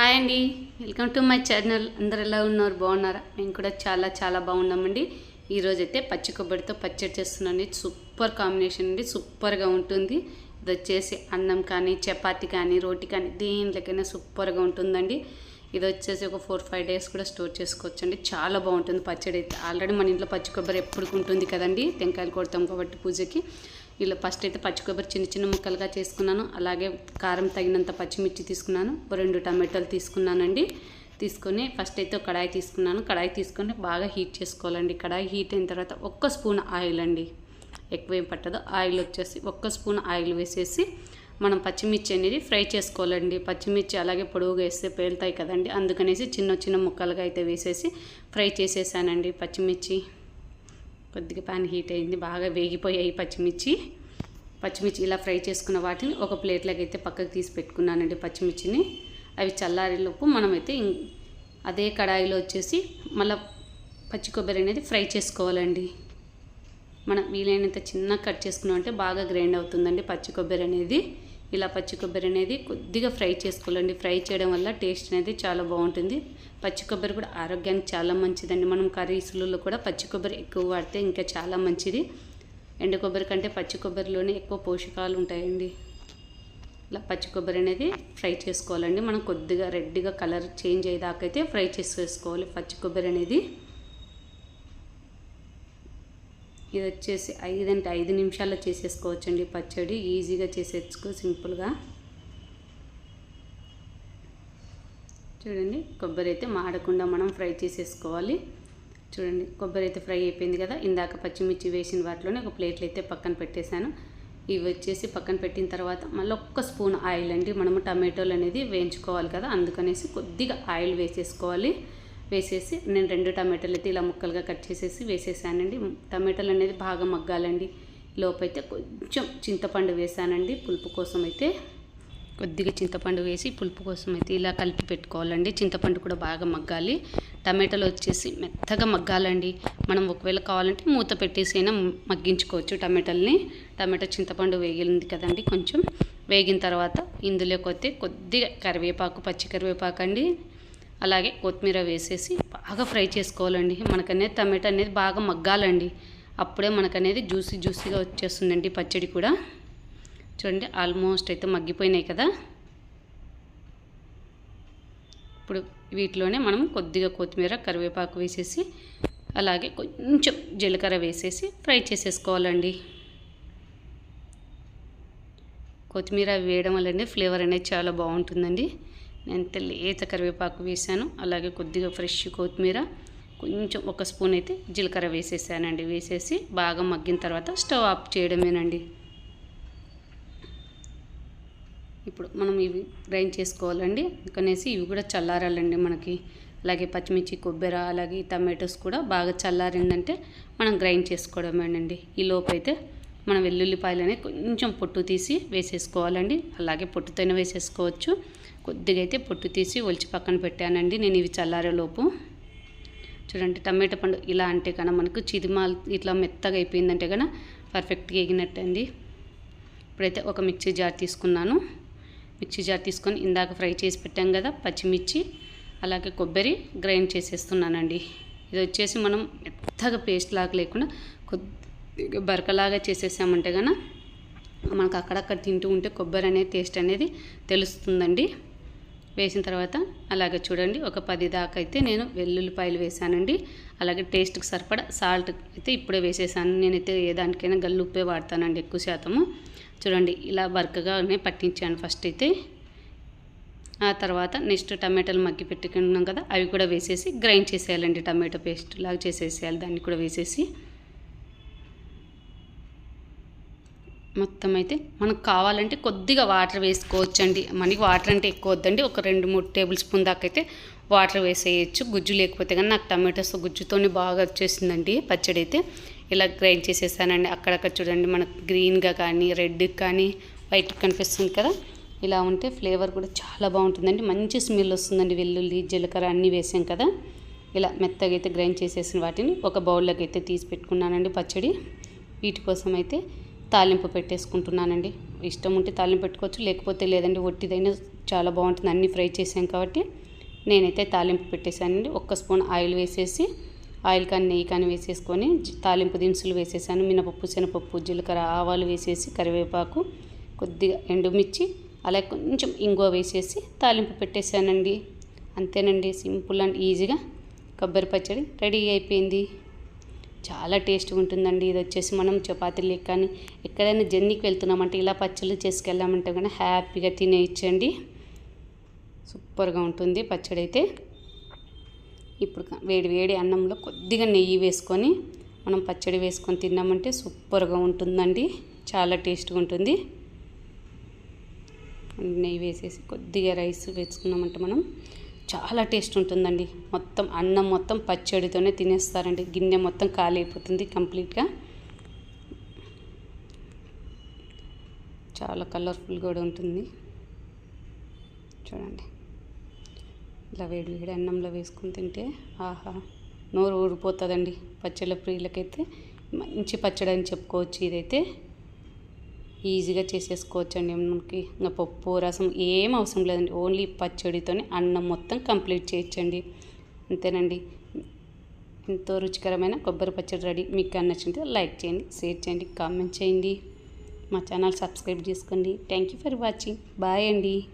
Hi అండి. Welcome to my channel. అందరు ఎలా ఉన్నారు? బాగున్నారా? మేము కూడా చాలా చాలా బాగున్నామండి. ఈరోజు అయితే పచ్చి కొబ్బరితో పచ్చడి చేస్తున్నాండి సూపర్ కాంబినేషన్ అండి. సూపర్గా ఉంటుంది. ఇది వచ్చేసి అన్నం కానీ చపాతి కానీ రోటీ కానీ దేనికైనా సూపర్గా ఉంటుందండి. ఇది వచ్చేసి ఒక ఫోర్ ఫైవ్ డేస్ కూడా స్టోర్ చేసుకోవచ్చు అండి చాలా బాగుంటుంది పచ్చడి. అయితే ఆల్రెడీ మన ఇంట్లో పచ్చి కొబ్బరి ఎప్పుడు ఉంటుంది కదండి టెంకాయలు కొడతాం కాబట్టి పూజకి. ఇలా ఫస్ట్ అయితే పచ్చి కొబ్బరి చిన్న చిన్న ముక్కలుగా చేసుకున్నాను. అలాగే కారం తగినంత పచ్చిమిర్చి తీసుకున్నాను. రెండు టమాటాలు తీసుకున్నానండి. తీసుకొని ఫస్ట్ అయితే కడాయి తీసుకున్నాను. కడాయి తీసుకొని బాగా హీట్ చేసుకోవాలండి. కడాయి హీట్ అయిన తర్వాత ఒక్క స్పూన్ ఆయిల్ అండి. ఎక్కువ ఏం పట్టదు. ఆయిల్ వచ్చేసి ఒక్క స్పూన్ ఆయిల్ వేసేసి మనం పచ్చిమిర్చి అనేది ఫ్రై చేసుకోవాలండి. పచ్చిమిర్చి అలాగే పొడవుగా వేస్తే పేలుతాయి కదండి. అందుకనేసి చిన్న చిన్న ముక్కలుగా అయితే వేసేసి ఫ్రై చేసేసానండి పచ్చిమిర్చి. కొద్దిగా పాన్ హీట్ అయింది. బాగా వేగిపోయాయి పచ్చిమిర్చి. పచ్చిమిర్చి ఇలా ఫ్రై చేసుకున్న వాటిని ఒక ప్లేట్లోకి అయితే పక్కకు తీసి పెట్టుకున్నానండి పచ్చిమిర్చిని. అవి చల్లారేలోపు మనమైతే ఇం- అదే కడాయిలో వచ్చేసి మళ్ళీ పచ్చి కొబ్బరి అనేది ఫ్రై చేసుకోవాలండి. మనం వీలైనంత చిన్న కట్ చేసుకున్నామంటే బాగా గ్రైండ్ అవుతుందండి పచ్చి కొబ్బరి అనేది. ఇలా పచ్చి కొబ్బరి అనేది కొద్దిగా ఫ్రై చేసుకోవాలండి. ఫ్రై చేయడం వల్ల టేస్ట్ అనేది చాలా బాగుంటుంది. పచ్చి కొబ్బరి కూడా ఆరోగ్యానికి చాలా మంచిదండి. మనం కర్రీస్లలో కూడా పచ్చి కొబ్బరి ఎక్కువ వాడితే ఇంకా చాలా మంచిది. ఎండు కొబ్బరి కంటే పచ్చి కొబ్బరిలోనే ఎక్కువ పోషకాలు ఉంటాయండి. ఇలా పచ్చి కొబ్బరి అనేది ఫ్రై చేసుకోవాలండి. మనం కొద్దిగా రెడ్గా కలర్ చేంజ్ అయ్యేదాకైతే ఫ్రై చేసి వేసుకోవాలి పచ్చి కొబ్బరి అనేది. ఇది వచ్చేసి ఐదు అంటే ఐదు నిమిషాల్లో చేసేసుకోవచ్చండి. పచ్చడి ఈజీగా చేసేసుకో సింపుల్గా. చూడండి కొబ్బరి అయితే మాడకుండా మనం ఫ్రై చేసేసుకోవాలి. చూడండి కొబ్బరి అయితే ఫ్రై అయిపోయింది కదా. ఇందాక పచ్చిమిర్చి వేసిన వాటిలోనే ఒక ప్లేట్లు అయితే పక్కన పెట్టేశాను. ఇవి వచ్చేసి పక్కన పెట్టిన తర్వాత మళ్ళీ ఒక్క స్పూన్ ఆయిల్ అండి. మనము టమాటోలు అనేది వేయించుకోవాలి కదా అందుకనేసి కొద్దిగా ఆయిల్ వేసేసుకోవాలి. వేసేసి నేను రెండు టమాటాలు అయితే ఇలా ముక్కలుగా కట్ చేసేసి వేసేసానండి. టమాటాలు అనేది బాగా మగ్గాలండి. లోపైతే కొంచెం చింతపండు వేసానండి. పులుపు కోసం అయితే కొద్దిగా చింతపండు వేసి పులుపు కోసం అయితే ఇలా కలిపి పెట్టుకోవాలండి. చింతపండు కూడా బాగా మగ్గాలి. టమాటాలు వచ్చేసి మెత్తగా మగ్గాలండి. మనం ఒకవేళ కావాలంటే మూత పెట్టేసి అయినా మగ్గించుకోవచ్చు టమాటాలని. టమాటా చింతపండు వేగింది కదండి కొంచెం. వేగిన తర్వాత ఇందులోకి వస్తే కొద్దిగా కరివేపాకు పచ్చి కరివేపాకు అండి అలాగే కొత్తిమీర వేసేసి బాగా ఫ్రై చేసుకోవాలండి. మనకనేది టమాటా అనేది బాగా మగ్గాలండి. అప్పుడే మనకనేది జ్యూసీ జ్యూసీగా వచ్చేస్తుందండి పచ్చడి కూడా. చూడండి ఆల్మోస్ట్ అయితే మగ్గిపోయినాయి కదా. ఇప్పుడు వీటిలోనే మనం కొద్దిగా కొత్తిమీర కరివేపాకు వేసేసి అలాగే కొంచెం జీలకర్ర వేసేసి ఫ్రై చేసేసుకోవాలండి. కొత్తిమీర వేయడం వల్ల ఫ్లేవర్ అనేది చాలా బాగుంటుందండి. నేను లేత కరివేపాకు వేసాను అలాగే కొద్దిగా ఫ్రెష్ కొత్తిమీర కొంచెం ఒక స్పూన్ అయితే జీలకర్ర వేసేసానండి. వేసేసి బాగా మగ్గిన తర్వాత స్టవ్ ఆఫ్ చేయడమేనండి. ఇప్పుడు మనం ఇవి గ్రైండ్ చేసుకోవాలండి. అందుకనేసి ఇవి కూడా చల్లారాలండి మనకి. అలాగే పచ్చిమిర్చి కొబ్బరి అలాగే టమాటోస్ కూడా బాగా చల్లారిందంటే మనం గ్రైండ్ చేసుకోవడమేనండి. ఈ లోపు అయితే మనం వెల్లుల్లిపాయలు కొంచెం పొట్టు తీసి వేసేసుకోవాలండి. అలాగే పొట్టుతోనే వేసేసుకోవచ్చు. కొద్దిగా అయితే పొట్టు తీసి ఒలిచి పక్కన పెట్టానండి నేను ఇవి చల్లారేలోపు చూడండి టమాటా పండు ఇలా అంటే కన్నా మనకు చిదిమాలు ఇట్లా మెత్తగా అయిపోయిందంటే కన్నా పర్ఫెక్ట్గా ఎగినట్టండి. ఇప్పుడైతే ఒక మిక్సీ జార్ తీసుకున్నాను. మిక్సీ జార్ తీసుకొని ఇందాక ఫ్రై చేసి పెట్టాం కదా పచ్చిమిర్చి అలాగే కొబ్బరి గ్రైండ్ చేసేస్తున్నానండి. ఇది వచ్చేసి మనం మెత్తగా పేస్ట్ లాగా లేకుండా కొద్ది బరకలాగా చేసేసామంటే కనుక మనకు అక్కడక్కడ తింటూ ఉంటే కొబ్బరి అనేది టేస్ట్ అనేది తెలుస్తుందండి. వేసిన తర్వాత అలాగే చూడండి ఒక పది దాకా అయితే నేను వెల్లుల్లిపాయలు వేసానండి అలాగే టేస్ట్కి సరిపడా సాల్ట్ అయితే ఇప్పుడే వేసేసాను. నేనైతే ఏ దానికైనా గల్లుప్పే వాడతానండి ఎక్కువ శాతము. చూడండి ఇలా బరకగానే పట్టించాను ఫస్ట్ అయితే. ఆ తర్వాత నెక్స్ట్ టమాటాలు మగ్గి పెట్టుకున్నాం కదా అవి కూడా వేసేసి గ్రైండ్ చేసేయాలండి టమాటో పేస్ట్ లాగా చేసేసేయాలి దాన్ని కూడా వేసేసి. మొత్తం అయితే మనకు కావాలంటే కొద్దిగా వాటర్ వేసుకోవచ్చండి. మనకి వాటర్ అంటే ఎక్కువ వద్దండి. ఒక రెండు మూడు టేబుల్ స్పూన్ దాకా అయితే వాటర్ వేసేయచ్చు. గుజ్జు లేకపోతే కానీ నాకు టమాటోస్ గుజ్జుతోనే బాగా వచ్చేసిందండి పచ్చడి అయితే ఇలా గ్రైండ్ చేసేసానండి. అక్కడక్కడ చూడండి మనకు గ్రీన్గా కానీ రెడ్ కానీ వైట్ కనిపిస్తుంది కదా. ఇలా ఉంటే ఫ్లేవర్ కూడా చాలా బాగుంటుందండి. మంచి స్మెల్ వస్తుందండి. వెల్లుల్లి జీలకర్ర అన్నీ వేసాం కదా. ఇలా మెత్తగా అయితే గ్రైండ్ చేసేసిన వాటిని ఒక బౌల్లోకి అయితే తీసి పెట్టుకున్నానండి పచ్చడి. వీటి కోసం అయితే తాలింపు పెట్టేసుకుంటున్నానండి. ఇష్టం ఉంటే తాలింపు పెట్టుకోవచ్చు లేకపోతే లేదండి ఒట్టిదైనా చాలా బాగుంటుంది. అన్నీ ఫ్రై చేసాం కాబట్టి నేనైతే తాలింపు పెట్టేశానండి. ఒక్క స్పూన్ ఆయిల్ వేసేసి ఆయిల్ కానీ నెయ్యి కానీ వేసేసుకొని తాలింపు దినుసులు వేసేసాను. మినపప్పు శనగపప్పు జీలకర్ర ఆవాలు వేసేసి కరివేపాకు కొద్దిగా ఎండుమిర్చి అలాగే కొంచెం ఇంగువ వేసేసి తాలింపు పెట్టేశానండి. అంతేనండి. సింపుల్ అండ్ ఈజీగా కొబ్బరి పచ్చడి రెడీ అయిపోయింది. చాలా టేస్ట్గా ఉంటుందండి. ఇది వచ్చేసి మనం చపాతీలు కానీ ఎక్కడైనా జర్నీకి వెళ్తున్నామంటే ఇలా పచ్చళ్ళు చేసుకెళ్ళామంటే కానీ హ్యాపీగా తినేయచ్చండి. సూపర్గా ఉంటుంది పచ్చడి అయితే ఇప్పుడు వేడి వేడి అన్నంలో కొద్దిగా నెయ్యి వేసుకొని మనం పచ్చడి వేసుకొని తిన్నామంటే సూపర్గా ఉంటుందండి. చాలా టేస్ట్గా ఉంటుంది. నెయ్యి వేసేసి కొద్దిగా రైస్ వేసుకున్నామంటే మనం చాలా టేస్ట్ ఉంటుందండి. మొత్తం అన్నం మొత్తం పచ్చడితోనే తినేస్తారండి. గిన్నె మొత్తం ఖాళీ అయిపోతుంది కంప్లీట్గా. చాలా కలర్ఫుల్ కూడా ఉంటుంది. చూడండి. ఇలా వేడి వేడి అన్నంలో వేసుకొని తింటే ఆహా! నోరు ఊరిపోతుందండి. పచ్చళ్ళ ప్రియులకైతే మంచి పచ్చడి అని చెప్పుకోవచ్చు ఇదైతే. ఈజీగా చేసేసుకోవచ్చు అండి మనకి ఇంకా పప్పు రసం ఏం అవసరం లేదండి. ఓన్లీ పచ్చడితోనే అన్నం మొత్తం కంప్లీట్ చేయొచ్చండి. అంతేనండి. ఎంతో రుచికరమైన కొబ్బరి పచ్చడి రెడీ. మీకు నచ్చితే లైక్ చేయండి షేర్ చేయండి కామెంట్ చేయండి. మా ఛానల్ సబ్స్క్రైబ్ చేసుకోండి. Thank you for watching. Bye అండి.